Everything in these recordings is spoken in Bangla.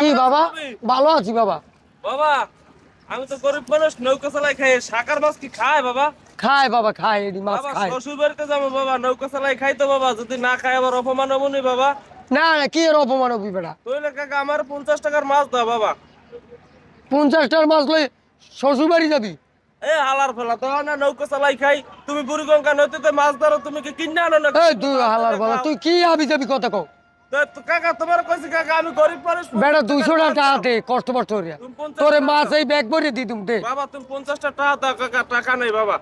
কি বাবা? ভালো আছি বাবা। বাবা আমি তো গরিব মানুষ নৌকা চালাই খাই। সাকার মাছ কি খায় বাবা? খায় বাবা খায় এডি মাছ খায়। শ্বশুর বাড়িতে যাব বাবা নৌকা চালাই খাই তো বাবা। যদি না খাই আবার অপমান হব নি বাবা? না না কি এর অপমান হবি বেটা? কাকা আমার পঞ্চাশ টাকার মাছ দাও বাবা। পঞ্চাশটার মাছ লই শ্বশুর বাড়ি যাবি? এ হালার ফেলা তো না নৌকা চালাই খাই। তুমি বুড়িগঙ্গা নদীতে মাছ ধরো তুমি কি কিনে আনো না? তুই হালার বলা তুই কি আবি যাবি কথা কও? কাকা তোমার কইছি কাকা আমি গরিব মানুষ বেটা দুইশো টাকা দে কষ্ট কষ্ট করিয়া তোরে মাছ এই ব্যাগ ভরে দি তুমি দে। বাবা তুমি পঞ্চাশটা টাকা দাও কাকা টাকা নেই বাবা।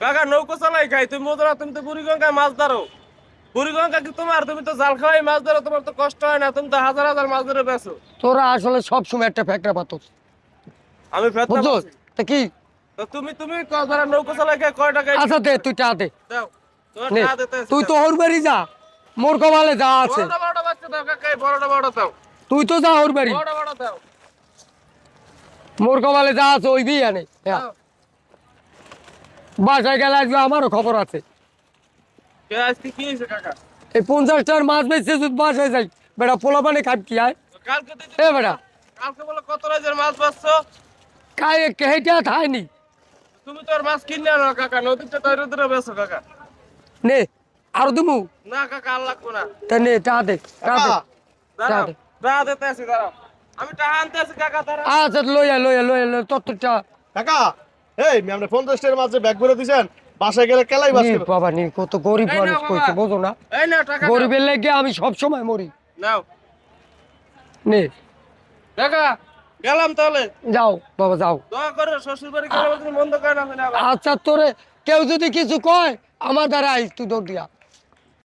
কাকা নৌকো চালাই খাই তুমি মোদরা তুমি তো বুড়িগঙ্গায় মাছ ধরো। বুড়িগঙ্গা কি তোমার? তুমি তো জাল খাওয়াই মাছ ধরো তোমার তো কষ্ট হয় না তুমি তো হাজার হাজার মাছ ধরে বেছো তোরা আসলে সব সময় একটা ফ্যাকটা পাতো আমি ফেরত বুঝছ? তা কি? তো তুমি তুমি নৌকো চালাই খাই কয় টাকা আচ্ছা দে তুই দে। দাও তুই তো ওর বাড়ি যা। মোর কমালে যা আছে। তুই তো যা ওর বাড়ি। মোর কমালে যা আছে ওই বিয়ে আনে। হ্যাঁ। বাসায় গেলে আসবে আমারও খবর আছে। এই পঞ্চাশটার মাছ বেচছে যদি বাসায় যাই। বেটা পোলা পানে কি আয়। এ বেটা। কালকে বলে কত রাজের মাছ কাই হেইটা খায়নি তুমি তো আর মাছ কিনে আনো কাকা। নদীতে তৈরি ধরে বেছো কাকা। নে। আর দুমু। না কাকা আর লাগবো না। তা নে টা দে টা দে দাঁড়াও দাঁড়াও। টাকা দিতে আসি দাঁড়াও। আমি টাকা আনতে আসি কাকা দাঁড়াও। আচ্ছা লইয়া লইয়া লইয়া লইয়া তত্ত্বটা কাকা এই মি আপনি পঞ্চাশ টাকার মাঝে ব্যাগ ভরে দিছেন বাসায় গেলে কেলাই বাস করবে। বাবা নি কত গরিব মানুষ। কইছে বোঝো না। এই না টাকা। গরিবের লেগে আমি সব সময় মরি। নাও। নে। কাকা গেলাম তাহলে। যাও বাবা যাও। দয়া করে শ্বশুর বাড়ি গেলে বন্ধ করে না। আচ্ছা তোরে কেউ যদি কিছু কয় আমার দ্বারা আইস তুই দৌড় দিয়া।